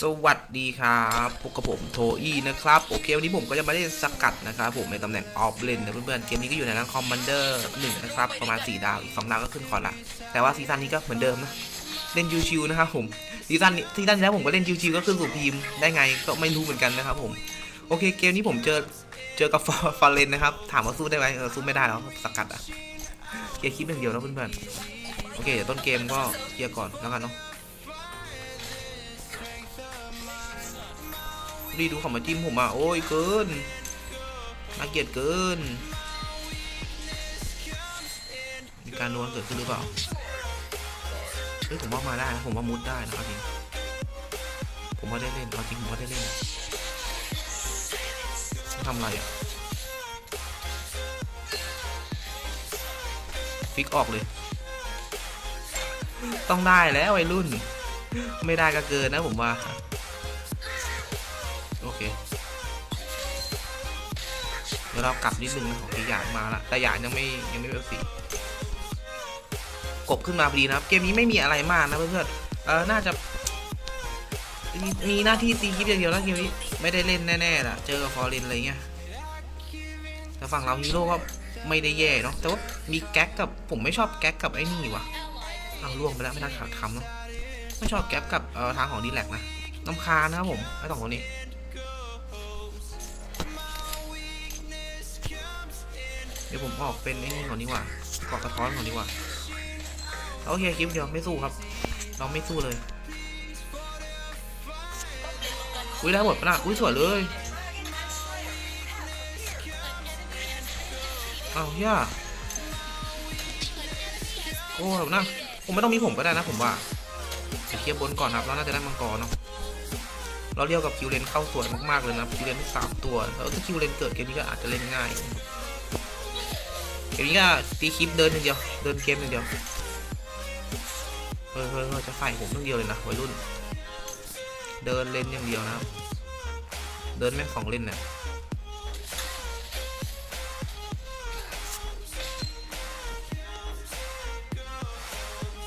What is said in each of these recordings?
สวัสดีครับพบกับผมโทอี้นะครับ โอเค วันนี้ผมก็จะมาเล่นสกัดนะครับ ผมในตำแหน่งออฟเลนนะเพื่อนๆ เกมนี้ก็อยู่ในร้านคอมมานเดอร์หนึ่งนะครับ ประมาณ 4 ดาว อีก 2 ดาวก็ขึ้นคอร์ดละแต่ว่าซีซั่นนี้ก็เหมือนเดิมนะ เล่นชิวๆนะครับผมซีซั่นนี้ซีซั่นที่แล้วผมก็เล่นชิวๆก็ขึ้นสู่ทีมได้ไงก็ไม่รู้เหมือนกันนะครับผม โอเค เกมนี้ผมเจอเจอกับฟอร์เรนนะครับ ถามว่าสู้ได้ไหมเออสู้ไม่ได้แล้วสกัดอะเคลียร์คลิปอย่างเดียวนะเพื่อนๆ โอเคเดี๋ยวต้นเกมก็เคลียร์ก่อนแล้วกันเนาะ ดีดูเขามาจิ้มผมอะโอ้ยเกินน่าเกลียดเกิน มีการโดนเกิดขึ้นหรือเปล่าเฮ้ยผมว่ามาได้นะผมว่ามุดได้นะเอาจริงผมว่าได้เล่นเอาจริงผมว่าได้เล่นทำอะไรอะฟิกออกเลย ต้องได้แล้วไอ้รุ่น ไม่ได้ก็เกินนะผมว่า เคเดี๋ยวเรากลับนิดนึงนะของหยานมาละแต่หยานยังไม่ยังไม่เป็นสีกบขึ้นมาพอดีนะครับ เกมนี้ไม่มีอะไรมากนะเพื่อนๆเออน่าจะมีมีหน้าที่ตีคลิปอย่างเดียวนะเกมนี้ไม่ได้เล่นแน่ๆล่ะ เจอกับฟอร์เรนอะไรเงี้ยแต่ฝั่งเราฮีโร่ก็ไม่ได้แย่เนาะแต่ว่ามีแก๊กกับผมไม่ชอบแก๊กกับไอ้นี่ว่ะเอาล่วงไปแล้วไม่น่าขาดคำเนาะไม่ชอบแก๊กกับเอ่อทางของดีแลกนะน้ำคานะครับผมไอ้สองคนนี้ ดี๋ยวผมออกเป็นไอ้นี่ก่อนดีกว่าเกาะกระท้อนก่อนดีกว่าโอเคคลิปเดียวไม่สู้ครับเราไม่สู้เลยอุ้ยได้หมดปะนะอุ้ยสวยเลยเอาเฮียโอ้แบบนะผมไม่ต้องมีผมก็ได้นะผมว่าเดี๋ยวเคลียร์บนก่อนครับเราน่าจะได้มังกรเนาะเราเรียกกับคิวเลนเข้าสวยมากๆเลยนะคิวเลนสามตัวแล้วถ้าคิวเลนเกิดเกมนี้ก็อาจจะเล่นง่าย เกมนี้ก็ตีคลิปเดินอย่างเดียว เดินเกมอย่างเดียวเฮ้ยเฮ้ยเฮ้ยจะใส่ผมอย่งเดียวเลยนะวัยรุ่น เดินเล่นอย่างเดียวนะครับ เดินแม่งสองเล่นเนี่ย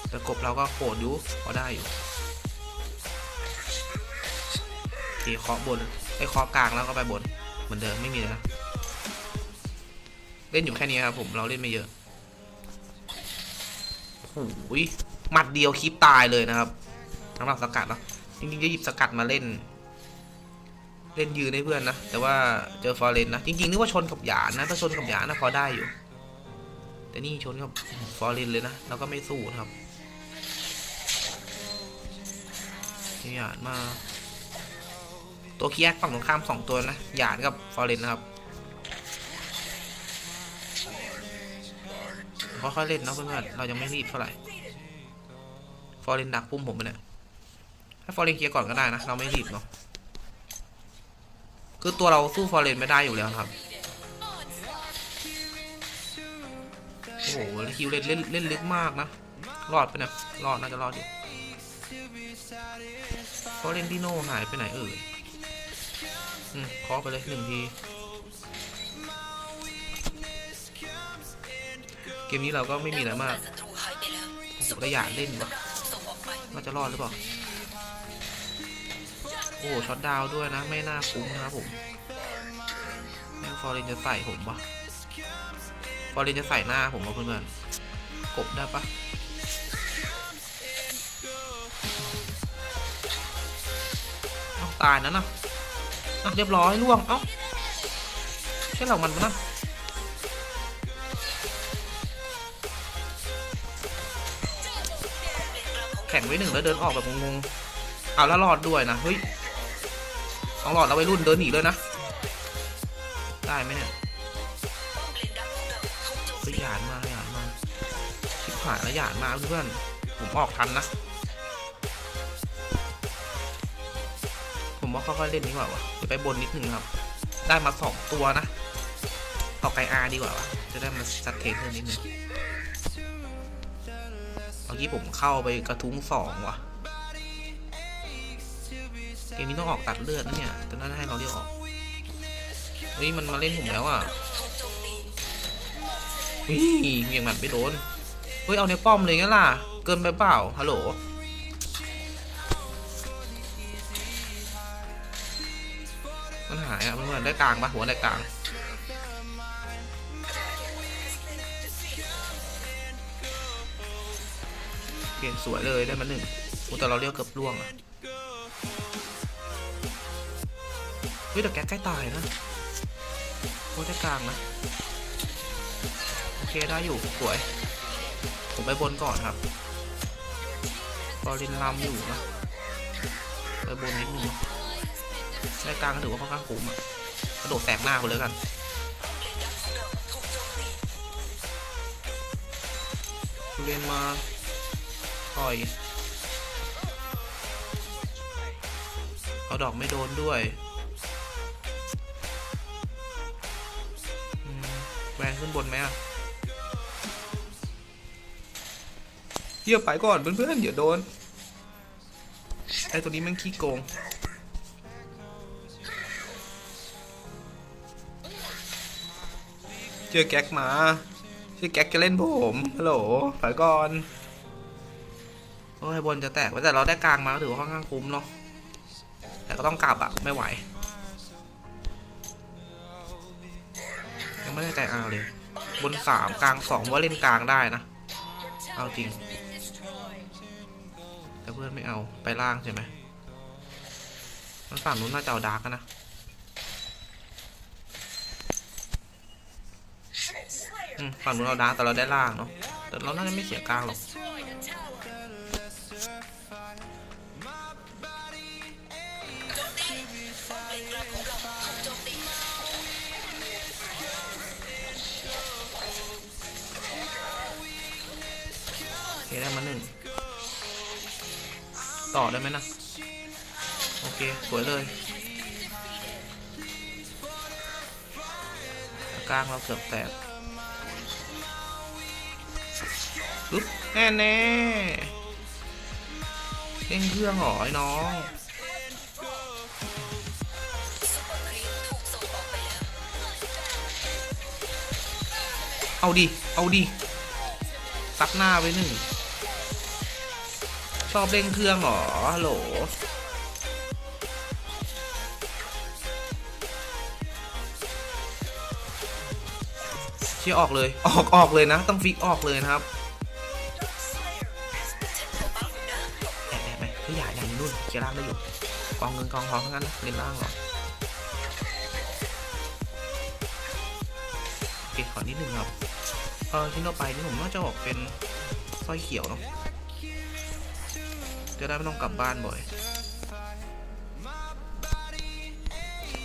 แต่กบเราก็โหดอยู่พอได้อยู่โอเคเคาะบนไอ้เคาะกลางแล้วก็ไปบน เหมือนเดิมไม่มีเลยนะ เล่นอยู่แค่นี้ครับผมเราเล่นไม่เยอะโอ้ยหมัดเดียวคลิปตายเลยนะครับสำหรับสกัดเนาะจริงๆจะหยิบสกัดมาเล่น เล่นยืนให้เพื่อนนะ แต่ว่าเจอฟอร์เรนนะ จริงๆนึกว่าชนกับหยานนะถ้าชนกับหยานนะพอได้อยู่ แต่นี่ชนกับฟอร์เรนเลยนะเราก็ไม่สู้ครับหยานมา ตัวเคียกฝั่งตรงข้ามสองตัวนะหยานกับฟอร์เรนนะครับ ค่อยๆเล่นเนาะเพื่อนๆเรายังไม่รีบเท่าไหร่ฟอร์เรนดักพุ่มผมไปเนี่ยให้ฟอร์เรนเคลียร์ก่อนก็ได้นะ เราไม่รีบเนาะคือตัวเราสู้ฟอร์เรนไม่ได้อยู่แล้วครับโอ้โหล้วคิวเล่นเล่นเล่นลึกมากนะรอดไปเนี่ยรอดน่าจะรอดอยู่ฟอร์เรนดิโนหายไปไหนเอ่ยอืมเคาะไปเลยหนึ่งที เกมนี้เราก็ไม่มีอะไรมากผมก็อยากเล่นวะว่าจะรอดหรือเปล่า โอ้ช็อตดาวด้วยนะ ไม่น่าคุ้มนะครับผมแม่งฟอร์เรนจะใส่ผมปะฟอร์เรนจะใส่หน้าผมวะเพื่อนๆกบได้ปะเอาตายนั้นะอะเรียบร้อยล่วง เอ้า ใช่เหรามันปะนะ ข่งไว้หนึ่งแล้วเดินออกแบบงงๆเอาแล้วรอดด้วยนะเฮ้ยต้องรอดแล้ววัยรุ่นเดินหนีเลยนะ ได้ไหมเนี่ยเฮ้ยหยานมาหยานมาชิบหายแล้วหยานมาเพื่อนผมออกทันนะ ผมว่าค่อยๆเล่นดีกว่าวะเดี๋ยวไปบนนิดนึงครับ ได้มาสองตัวนะเอไกอาดีกว่าวะจะได้มาสัดเทเพิ่มนิดนึง มื่อกี้ผมเข้าไปกระทุ้งสองว่ะ เกมนี้ต้องออกตัดเลือดนะเนี่ยต่น่าจะให้เราเรียกออกเฮ้ยมันมาเล่นผมแล้วอะเฮ้ยเมียงหมัดไม่โดน เฮ้ยเอาในป้อมเลยงั้นล่ะ เกินไปเปล่า ฮัลโหล มันหายอะเพื่อนได้กลางปะหัวได้กลาง สวยเลยได้มาหนึ่งโอ้แต่เราเรียกเกือบล่วงอะเฮ้ยแต่แกใกล้ตายนะโอ้ได้กลางนะโอเคได้อยู่สวย ผมไปบนก่อนครับบอลินลำอยู่นะไปบนนิดนึงได้กลางก็ถือว่าค่อนข้างคุ้มอะกระโดดแตกหน้าคนเลยกันเรียนมา ต่อยเอาดอกไม่โดนด้วยแวนขึ้นบนไหมอะเยี่ยไปก่อนเพื่อนๆเดี๋ยวโดน ไอ้ตัวนี้แมันขี้โกง เจอแก๊กมาชื่อแก๊กจะเล่นผมฮัลโหลถอยก่อน โอ้ยบนจะแตกแต่เราได้กลางมาก็ถือว่าค่อนข้างคุ้มเนาะแต่ก็ต้องกลับอะไม่ไหว ยังไม่ได้ใจเอาเลย บนสามกลางสองว่าเล่นกลางได้นะ เอาจริง แต่เพื่อนไม่เอาไปล่างใช่ไหมมันฝั่งนู้นน่าจะเอาดาร์กนะฝั่งนู้นเราดาร์กแต่เราได้ล่างเนาะแต่เราน่าจะไม่เสียกลางหรอก อได้ไหมนะโอเค สวยเลยกลางเราเกือบแตกปึ๊บแน่แน่เร่งเครื่องหรอไอ้น้องเอาดิ เอาดิซักหน้าไปหนึ่ง ชอบเร่งเครื่องเหรอฮัลโหลเชี่ยออกเลย ออกออกเลยนะ ต้องฟิกออกเลยนะครับแอบแอบไปเฮ้ยอย่าอย่านู่นเคลียร์ล่างได้อยู่กองเงินกองทองทั้งนั้นเล่นล่างเหรอโอเคขอนิดนึงครับเออชิ้นต่อไปนี่ผมน่าจะออกเป็นสร้อยเขียวเนาะ จะได้ไม่ต้องกลับบ้านบ่อย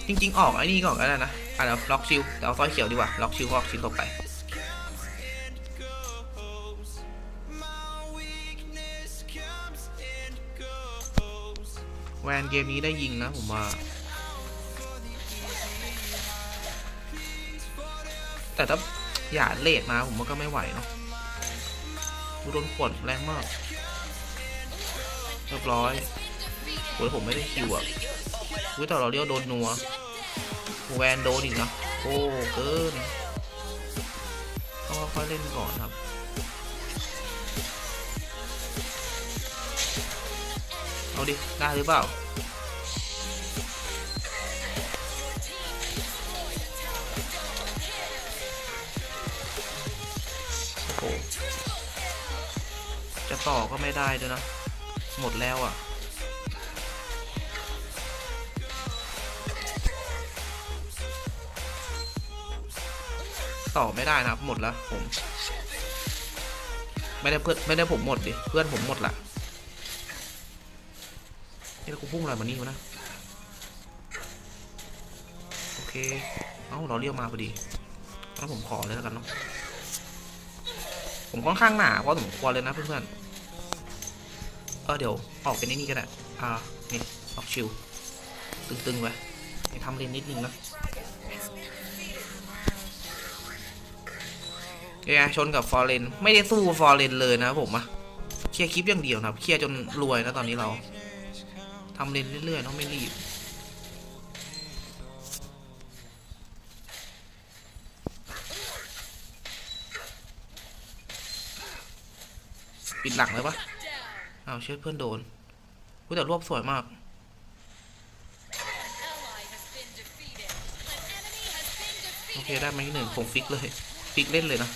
จริง ๆ ออกไอ้นี่ก่อนก็ได้นะอะเดี๋ยวล็อกชิลแต่เอาสร้อยเขียวดีกว่า ล็อกชิลออกชิ้นต่อไปแวนเกมนี้ได้ยิงนะผมว่า แต่ถ้าอย่าเลดมาผมว่าก็ไม่ไหวเนาะกูโดนขวดแรงมาก เรียบร้อยโอ้ยผมไม่ได้คิวอะอุ้ยแต่เราเรียกโดนนัวแวนโดนอีกนะโอ้เกินต้องค่อยเล่นก่อนครับเอาดิ ได้หรือเปล่าโอ้จะต่อก็ไม่ได้ด้วยนะ หมดแล้วอะ ต่อไม่ได้นะครับ หมดแล้วผม ไม่ได้เพื่อนไม่ได้ผมหมดดิ เพื่อนผมหมดละนี่เรากูพุ่งอะไรมานี่วะนะ โอเค เอ้าเราเรียกมาพอดีงั้นผมขอเลยแล้วกันเนาะผมค่อนข้างหนาพอสมควรเลยนะเพื่อนๆ อเดี๋ยวออกเป็นไอ้นี่ก็ได้อ่านี่ออกชิวตึงๆไว้ทำเลนนิดนึงนะเอ้ยชนกับฟอร์เรนไม่ได้สู้ฟอร์เรนเลยนะผมอะเคลียร์คลิปอย่างเดียวนะครับเคลียร์จนรวยนะตอนนี้เราทำเลนเรื่อยๆเนาะไม่รีบปิดหลังเลยปะ อ้าวเชิดเพื่อนโดนอุ้แต่รวบสวยมากโอเคได้ไหมหนึ่งผมฟิกเลยฟิกเล่นเลยนะ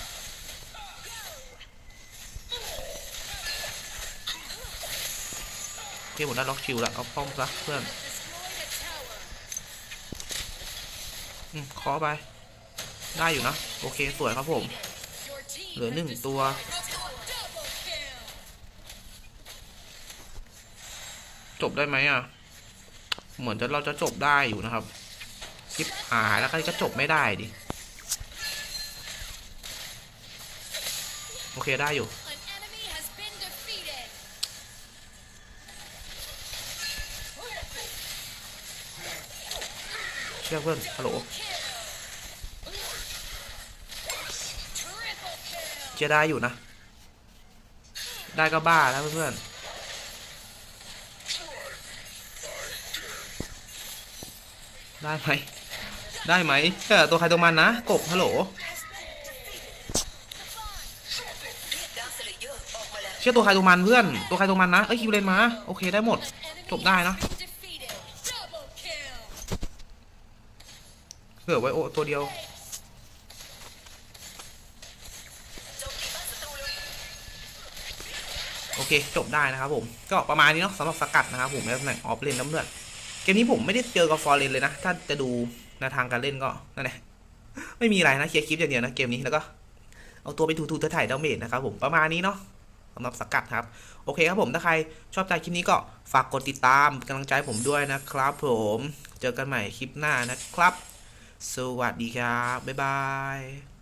โอเคผมได้ล็อกชิวล้วเอาป้อมซะเพื่อนอืมเคอไป ได้อยู่นะ โอเคสวยครับผม เหลือหนึ่งตัว จบได้ไหมอะ เหมือนจะเราจะจบได้อยู่นะครับคลิปหายแล้วก็จบไม่ได้ดิ โอเคได้อยู่ เชื่อเพื่อนฮัลโหล Triple kill. เชื่อได้อยู่นะ ได้ก็บ้าแล้วเพื่อนๆ ได้ไหม ได้ไหมเออตัวใครตัวมันนะ กบฮัลโหล เชื่อตัวใครตัวมันเพื่อน ตัวใครตัวมันนะ เอ้ยคิวเลนมา โอเคได้หมด จบได้นะเหลือไว้โอตัวเดียวโอเค จบได้นะครับผม ก็ประมาณนี้เนาะสำหรับสกัดนะครับผมในตำแหน่งออฟเลนน้ำเลือด เกมนี้ผมไม่ได้เจอกับฟอร์เรนเลยนะ ถ้าจะดูแนวทางการเล่นก็นั่นแหละไม่มีอะไรนะ เคลียร์คลิปอย่างเดียวนะเกมนี้แล้วก็เอาตัวไปถูๆถ่ายดาเมจนะครับผมประมาณนี้เนาะสำหรับสกัดครับ โอเคครับผมถ้าใครชอบใจคลิปนี้ก็ฝากกดติดตามกำลังใจผมด้วยนะครับผมเจอกันใหม่คลิปหน้านะครับ สวัสดีครับ บ๊ายบาย